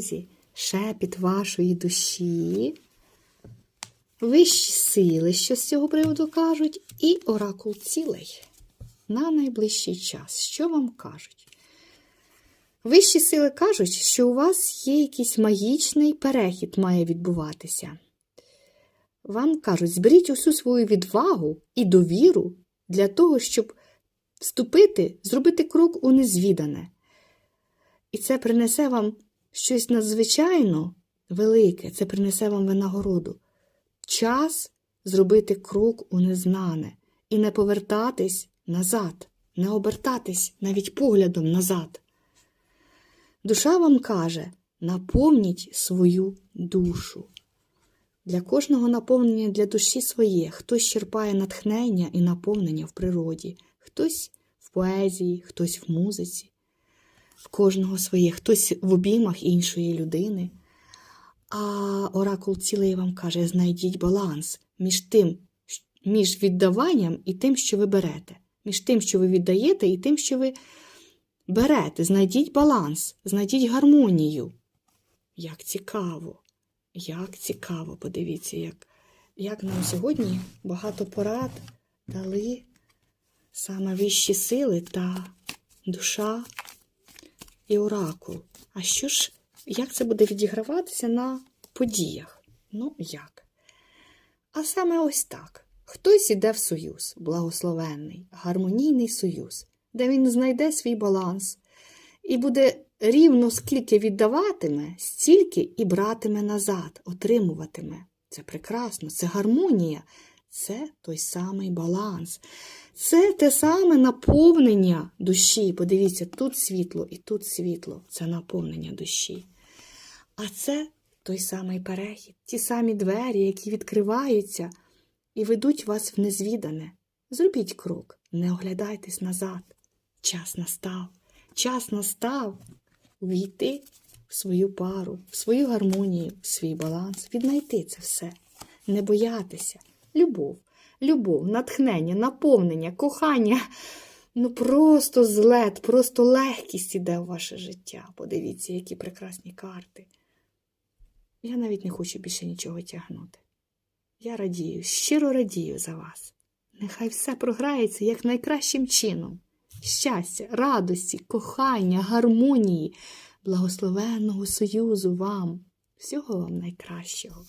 друзі, шепіт вашої душі, вищі сили, що з цього приводу кажуть, і оракул цілий на найближчий час. Що вам кажуть? Вищі сили кажуть, що у вас є якийсь магічний перехід має відбуватися. Вам кажуть, зберіть усю свою відвагу і довіру для того, щоб вступити, зробити крок у незвідане. І це принесе вам щось надзвичайно велике, це принесе вам винагороду. Час зробити крок у незнане і не повертатись назад, не обертатись навіть поглядом назад. Душа вам каже: наповніть свою душу. Для кожного наповнення для душі своє. Хтось черпає натхнення і наповнення в природі, хтось в поезії, хтось в музиці, в кожного своє, хтось в обіймах іншої людини. А оракул цілий вам каже: знайдіть баланс між тим, між віддаванням і тим, що ви берете, між тим, що ви віддаєте, і тим, що ви берете. Знайдіть баланс, знайдіть гармонію. Як цікаво! Як цікаво, подивіться, як, як нам сьогодні багато порад дали саме вищі сили та душа і оракул. А що ж, як це буде відіграватися на подіях? Ну, як? А саме ось так. Хтось іде в союз, благословенний, гармонійний союз, де він знайде свій баланс і буде рівно скільки віддаватиме, стільки і братиме назад, отримуватиме. Це прекрасно, це гармонія, це той самий баланс. Це те саме наповнення душі. Подивіться, тут світло і тут світло це наповнення душі. А це той самий перехід, ті самі двері, які відкриваються і ведуть вас в незвідане. Зробіть крок, не оглядайтесь назад. Час настав, час настав увійти в свою пару, в свою гармонію, в свій баланс, віднайти це все, не боятися. Любов, любов, натхнення, наповнення, кохання. Ну просто злет, просто легкість іде в ваше життя. Подивіться, які прекрасні карти. Я навіть не хочу більше нічого тягнути. Я радію, щиро радію за вас. Нехай все програється як найкращим чином. Щастя, радості, кохання, гармонії, благословенного союзу вам, всього вам найкращого.